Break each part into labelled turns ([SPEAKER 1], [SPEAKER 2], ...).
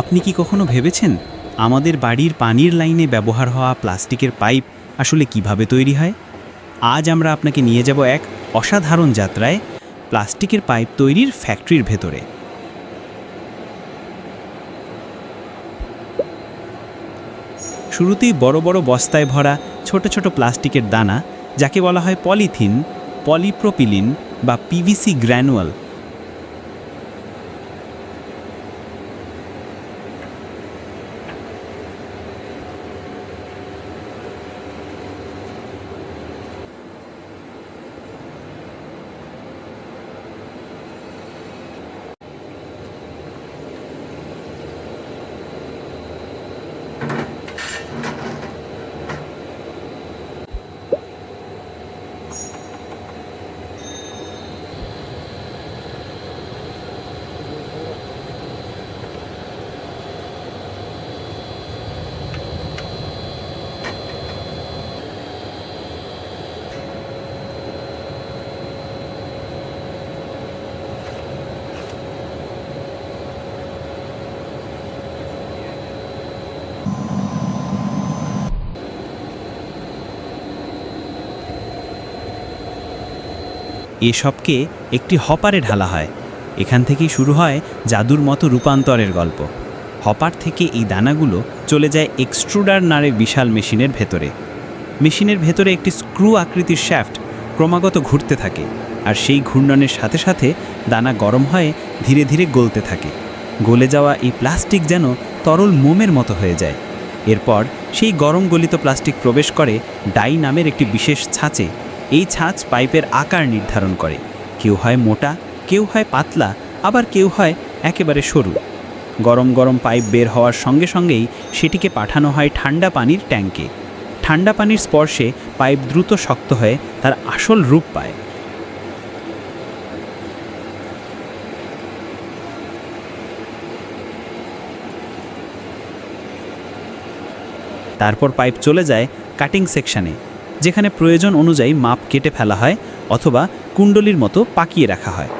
[SPEAKER 1] আপনি কি কখনো ভেবেছেন আমাদের বাড়ির পানির লাইনে ব্যবহার হওয়া প্লাস্টিকের পাইপ আসলে কীভাবে তৈরি হয়? আজ আমরা আপনাকে নিয়ে যাব এক অসাধারণ যাত্রায় প্লাস্টিকের পাইপ তৈরির ফ্যাক্টরির ভেতরে। শুরুতেই বড় বড় বস্তায় ভরা ছোট ছোট প্লাস্টিকের দানা, যাকে বলা হয় পলিথিন, পলিপ্রোপিলিন বা পিভিসি গ্র্যানুয়াল এসবকে একটি হপারে ঢালা হয়। এখান থেকেই শুরু হয় জাদুর মতো রূপান্তরের গল্প। হপার থেকে এই দানাগুলো চলে যায় এক্সট্রুডার নারের বিশাল মেশিনের ভেতরে। মেশিনের ভেতরে একটি স্ক্রু আকৃতির শ্যাফট ক্রমাগত ঘুরতে থাকে আর সেই ঘূর্ণনের সাথে সাথে দানা গরম হয়ে ধীরে ধীরে গলতে থাকে। গলে যাওয়া এই প্লাস্টিক যেন তরল মোমের মতো হয়ে যায়। এরপর সেই গরম গলিত প্লাস্টিক প্রবেশ করে ডাই নামের একটি বিশেষ ছাঁচে এই ছাঁচ পাইপের আকার নির্ধারণ করে। কেউ হয় মোটা, কেউ হয় পাতলা, আবার কেউ হয় একেবারে সরু। গরম গরম পাইপ বের হওয়ার সঙ্গে সঙ্গেই সেটিকে পাঠানো হয় ঠান্ডা পানির ট্যাঙ্কে ঠান্ডা পানির স্পর্শে পাইপ দ্রুত শক্ত হয়ে তার আসল রূপ পায়। তারপর পাইপ চলে যায় কাটিং সেকশনে। যেখানে প্রয়োজন অনুযায়ী মাপ কেটে ফেলা হয় অথবা কুণ্ডলির মতো পাকিয়ে রাখা হয়।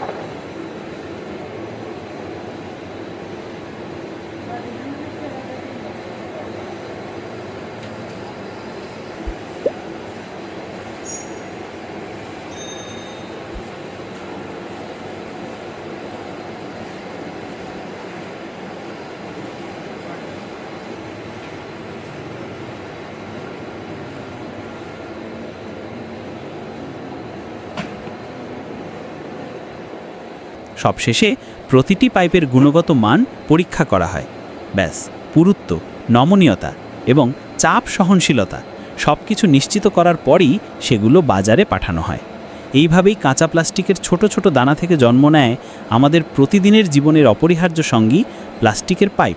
[SPEAKER 1] সবশেষে প্রতিটি পাইপের গুণগত মান পরীক্ষা করা হয়। ব্যাস, পুরুত্ব, নমনীয়তা এবং চাপ সহনশীলতা সব কিছু নিশ্চিত করার পরই সেগুলো বাজারে পাঠানো হয়। এইভাবেই কাঁচা প্লাস্টিকের ছোট ছোট দানা থেকে জন্ম নেয় আমাদের প্রতিদিনের জীবনের অপরিহার্য সঙ্গী প্লাস্টিকের পাইপ।